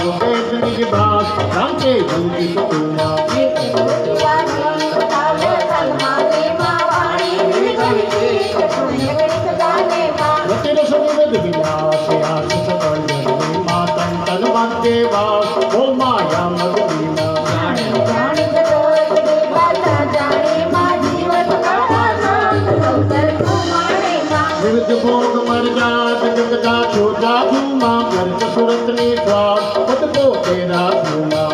वो बेसरी बात राम से भूमि को વિવિધ ભોગ મરજા જગતકા છોટા ભૂમા ભરત સુરતની સ્વાદ પદકો તેરા ભૂમા.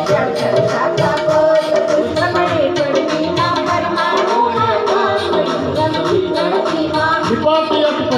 વિપાટી